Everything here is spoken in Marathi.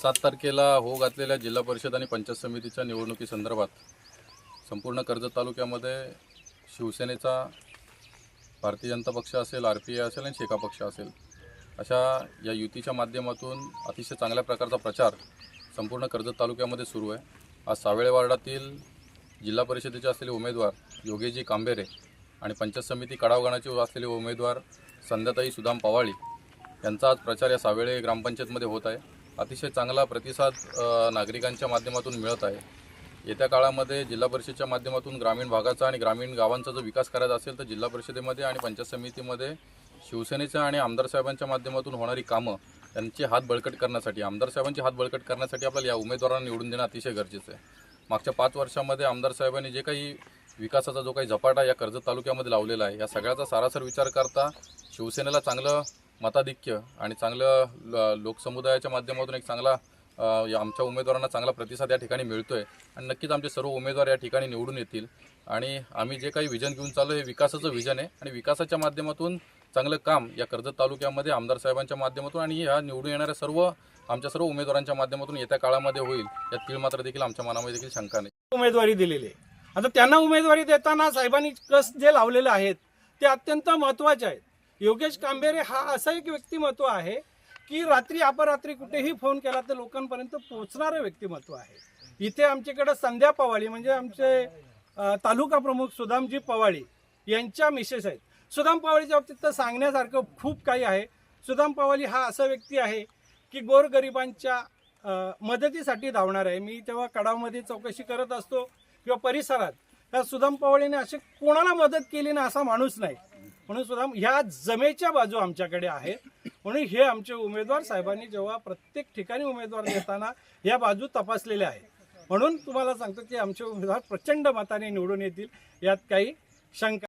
सात तारखेला हो घातलेल्या जिल्हा परिषद आणि पंचायत समितीच्या निवडणुकीसंदर्भात संपूर्ण कर्जत तालुक्यामध्ये शिवसेनेचा भारतीय जनता पक्ष असेल आर पी आय असेल आणि शेका पक्ष असेल. अशा या युतीच्या माध्यमातून अतिशय चांगल्या प्रकारचा प्रचार संपूर्ण कर्जत तालुक्यामध्ये सुरू आहे. आज सावेळे वार्डातील जिल्हा परिषदेचे असलेले उमेदवार योगेजी कांबेरे आणि पंचायत समिती कडावगणाचे असलेले उमेदवार संध्याताई सुदाम पवाळी त्यांचा आज प्रचार या सावेळे ग्रामपंचायतमध्ये होत आहे. अतिशय चांगला प्रतिसाद नागरिकांच्या माध्यमातून मिळत आहे. येत्या काळामध्ये जिल्हा परिषदेच्या माध्यमातून ग्रामीण भागाचा आणि ग्रामीण गावांचा जो विकास करायचा असेल तर जिल्हा परिषदेमध्ये आणि पंचायत समितीमध्ये शिवसेनेच्या आणि आमदार साहेबांच्या माध्यमातून होणारी कामं त्यांचे हात बळकट करण्यासाठी आमदार साहेबांचे हात बळकट करण्यासाठी आपल्याला या उमेदवारांना निवडून देणं अतिशय गरजेचं आहे. मागच्या पाच वर्षामध्ये आमदार साहेबांनी जे काही विकासाचा जो काही झपाटा या कर्जत तालुक्यामध्ये लावलेला आहे या सगळ्याचा सारासर विचार करता शिवसेनेला चांगलं मताधिक्य आणि चांगलं ल- लोकसमुदायाच्या माध्यमातून एक चांगला या आमच्या उमेदवारांना चांगला प्रतिसाद या ठिकाणी मिळतो आहे आणि नक्कीच आमचे सर्व उमेदवार या ठिकाणी निवडून येतील. आणि आम्ही जे काही विजन घेऊन चाललो हे विकासाचं विजन आहे. आणि विकासाच्या माध्यमातून चांगलं काम या कर्जत तालुक्यामध्ये आमदार साहेबांच्या माध्यमातून आणि ह्या निवडून येणाऱ्या सर्व आमच्या सर्व उमेदवारांच्या माध्यमातून येत्या काळामध्ये होईल. यात तीळ मात्र देखील आमच्या मनामध्ये देखील शंका नाही. उमेदवारी दिलेली आहे. आता त्यांना उमेदवारी देताना साहेबांनी कस जे लावलेले आहेत ते अत्यंत महत्त्वाचे आहेत. योगेश कांबेरे हा असा एक व्यक्तिमत्व आहे की रात्री अपरात्री कुठेही फोन केला तर लोकांपर्यंत पोहोचणारं व्यक्तिमत्व आहे. इथे आमच्याकडे संध्या पवाळी म्हणजे आमचे तालुका प्रमुख सुदामजी पवाळी यांच्या मिसेस आहेत. सुदाम पवाळीच्या बाबतीत तर सांगण्यासारखं खूप काही आहे. सुदाम पवाळी हा असा व्यक्ती आहे की गोरगरिबांच्या मदतीसाठी धावणार आहे. मी तेव्हा कडावमध्ये चौकशी करत असतो किंवा परिसरात. त्या सुदाम पवाळीने असे कोणाला मदत केली ना असा माणूस नाही. म्हणून सुद्धा ह्या जमेच्या बाजू आमच्याकडे आहे. म्हणून हे आमचे उमेदवार साहेबांनी जेव्हा प्रत्येक ठिकाणी उमेदवार देताना या बाजू तपासलेल्या आहेत. म्हणून तुम्हाला सांगतो की आमचे उमेदवार प्रचंड मताने निवडून येतील यात काही शंका